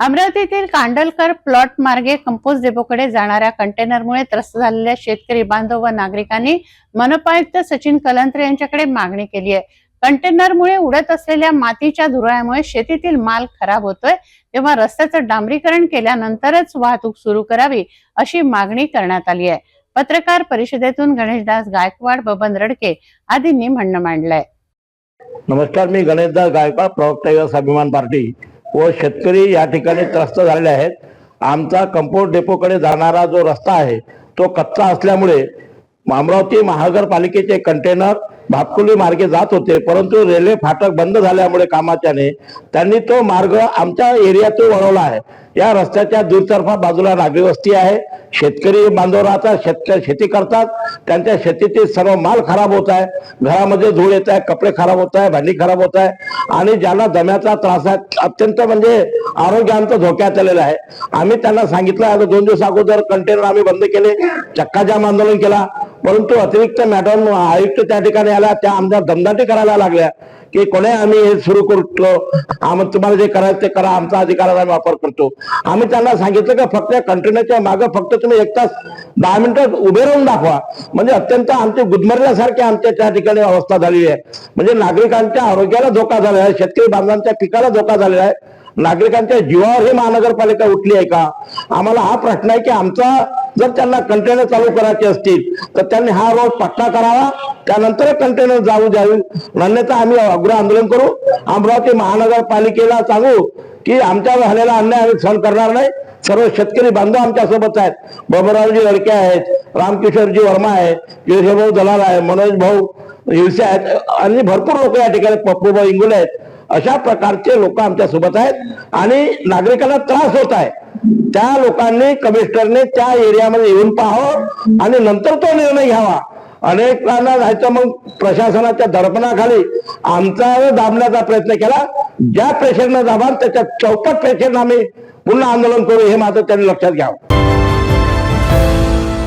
अमरावतीतील Kandalkar plot मार्गे compost डेपोकडे जाणाऱ्या कंटेनरमुळे त्रस्त झालेल्या शेतकरी बांधव व नागरिकांनी मनपायुक्त सचिन कलंत्रे यांच्याकडे मागणी केली आहे. कंटेनरमुळे उडत असलेल्या मातीच्या धुरामुळे शेतीतील माल खराब होतोय. तेव्हा रस्त्याचं डांबरीकरण केल्यानंतरच वाहतूक सुरू करावी अशी मागणी करण्यात आली आहे. पत्रकार परिषदेतून गणेशदास गायकवाड बबन रडके आदींनी म्हणणं मांडलंय. नमस्कार मी गणेशदास गायकवाड प्रवक्ता स्वाभिमान पार्टी. व शेतकरी या ठिकाणी त्रस्त झालेले आहेत. आमचा कंपोस्ट डेपोकडे जाणारा जो रस्ता आहे तो कच्चा असल्यामुळे अमरावती महानगरपालिकेचे कंटेनर भापकुली मार्गे जात होते परंतु रेल्वे फाटक बंद झाल्यामुळे कामाच्याने त्यांनी तो मार्ग आमच्या एरियातून वळवला आहे. या रस्त्याच्या दुतर्फा बाजूला नागरी वस्ती आहे. शेतकरी बांधव राहतात शेतकरी शेती करतात त्यांच्या शेतीतील सर्व माल खराब होत आहे. घरामध्ये धूळ येत आहे कपडे खराब होत आहे भांडी खराब होत आहे आणि ज्यांना दम्याचा त्रास आहे अत्यंत म्हणजे आरोग्याचं धोक्यात आलेला आहे. आम्ही त्यांना सांगितलं आता दोन दिवस अगोदर कंटेनर आम्ही बंद केले चक्काजाम आंदोलन केला. परंतु अतिरिक्त मॅडम आयुक्त त्या ठिकाणी आल्या त्या आमच्या दमदाटी करायला लागल्या. की कोणी आम्ही हे सुरू करतो? आम्ही तुम्हाला जे करायचं ते करा आमचा अधिकाराचा आम्ही वापर करतो. आम्ही त्यांना सांगितलं का फक्त कंटेनरच्या मागे फक्त तुम्ही एक तास दहा मिनिटं उभे राहून दाखवा. म्हणजे अत्यंत आमची गुदमरल्यासारखी आमच्या त्या ठिकाणी अवस्था झालेली आहे. म्हणजे नागरिकांच्या आरोग्याला धोका झालेला आहे शेतकरी बांधवांच्या पिकाला धोका झालेला आहे. नागरिकांच्या जीवावर ही महानगरपालिका उठली आहे का? आम्हाला हा प्रश्न आहे की आमचा जर त्यांना कंटेनर चालू करायचे असतील तर त्यांनी हा रोड पट्टा करावा. त्यानंतर कंटेनर जाऊ द्यावी. मान्यता आम्ही अग्र आंदोलन करू. अमरावती महानगरपालिकेला सांगू की आमच्या झालेला अन्याय आम्ही सहन करणार नाही. सर्व शेतकरी बांधव आमच्यासोबत आहेत. बबरावजी लडके आहेत. रामकिशोरजी वर्मा आहे केशवभाऊ दलाल आहे मनोज भाऊ हिवसे आहेत. आणि भरपूर लोक या ठिकाणी पप्पूभाऊ इंगुले आहेत. अशा प्रकारचे लोक आमच्यासोबत आहेत. आणि नागरिकांना त्रास होत आहे. त्या लोकांनी कमिशनरने त्या एरियामध्ये येऊन पाहावं आणि नंतर तो निर्णय घ्यावा. अनेकांना जायचं मग प्रशासनाच्या दर्पणाखाली आमचा दाबण्याचा प्रयत्न केला. ज्या प्रेशरनं दाबाल त्याच्या चौपट प्रेशरनं आम्ही पुन्हा आंदोलन करू हे मात्र त्यांनी लक्षात घ्यावं.